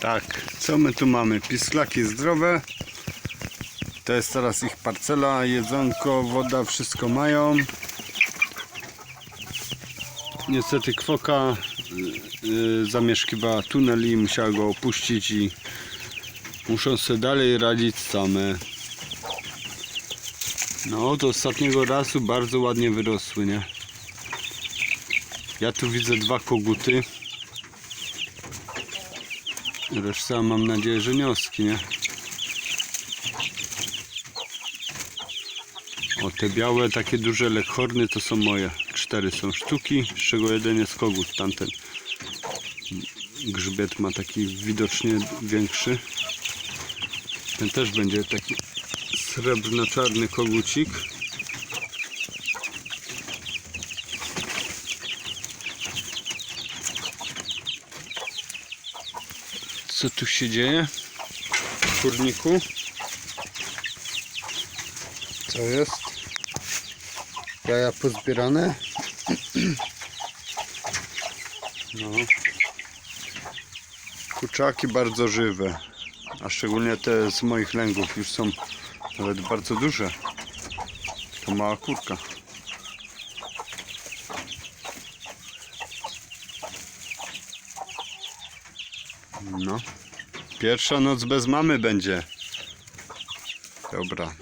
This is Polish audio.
Tak, co my tu mamy? Pisklaki zdrowe. To jest teraz ich parcela, jedzonko, woda, wszystko mają. Niestety kwoka y, y, zamieszkiwała tunel i musiała go opuścić i muszą sobie dalej radzić same. No, do ostatniego razu bardzo ładnie wyrosły, nie? Ja tu widzę dwa koguty. Reszta mam nadzieję, że nioski, nie? O, te białe, takie duże lekhorny to są moje. Cztery są sztuki, z czego jeden jest kogut, tamten. Grzbiet ma taki widocznie większy. Ten też będzie taki srebrno-czarny kogucik. Co tu się dzieje w kurniku? Co jest? Jaja pozbierane? No. Bardzo żywe. A szczególnie te z moich lęgów już są nawet bardzo duże. To mała kurka. No. Pierwsza noc bez mamy będzie. Dobra.